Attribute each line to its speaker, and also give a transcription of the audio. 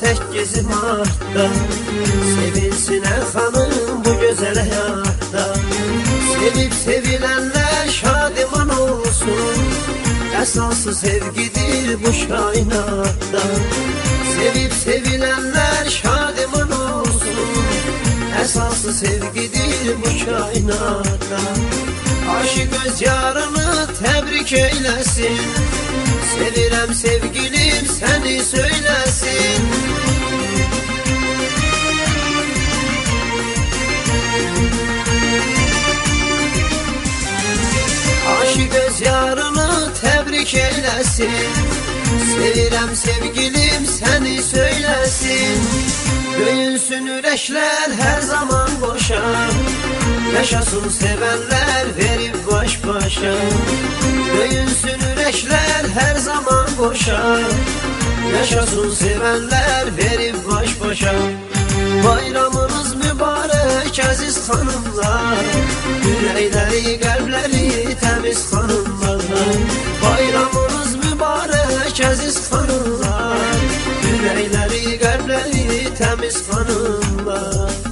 Speaker 1: 8 Mart'ta Sevinsin her hanım bu güzel hayatta Sevip sevilenler şadiman olsun. Esası sevgidir bu kainatta Sevip sevilenler şadiman olsun. Esası sevgidir bu kainatta Aşık öz yarını tebrik eylesin. Sevirem sevgilim tebrik eylesin. Sevirem sevgilim seni söylesin. Göğünsün üreşler her zaman boşa. Yaşasın sevenler verip baş başa. Göğünsün üreşler her zaman boşa. Yaşasın sevenler verip baş başa. Bayramınız mübarek aziz hanımlar. Yürekleri kalpleri temiz hanımlar